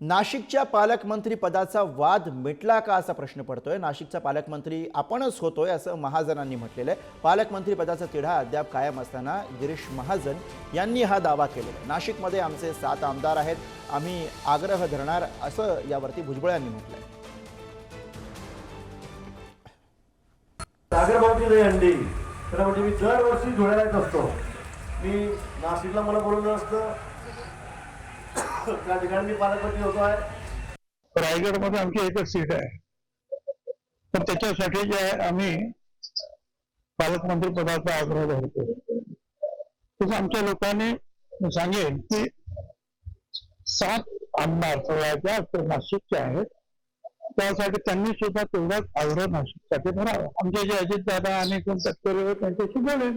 नाशिकच्या पालकमंत्री पदाचा वाद मिटला का असा प्रश्न पडतोय? नाशिकचा पालकमंत्री आपणच होतोय असं महाजनांनी म्हटलेलं आहे. पालकमंत्री पदाचा तिढा अद्याप कायम असताना गिरीश महाजन यांनी हा दावा केलेला आहे. नाशिकमध्ये आमचे सात आमदार आहेत. आम्ही आग्रह धरणार असं यावरती भुजबळ यांनी म्हटलंय. सागरभाऊची नाही अंडी तर म्हणजे मी दरवर्षी धुळ्याला येत असतो. मी नाशिकला मला बोलवलं असतं. त्या ठिकाणी मी पालकमंत्री होतो आहे रायगडमध्ये आमची एकच सीट आहे. तर त्याच्यासाठी जे आहे आम्ही पालकमंत्री पदाचा आग्रह धरतो. तसं आमच्या लोकांनी सांगेन की सात आमदार सोळाच्या ते नाशिकचे आहेत त्यासाठी त्यांनी सुद्धा तेवढाच आग्रह नाशिकसाठी भरावा आमचे जे अजित दादा आणि कोण तत्पर त्यांच्याशी बोलेल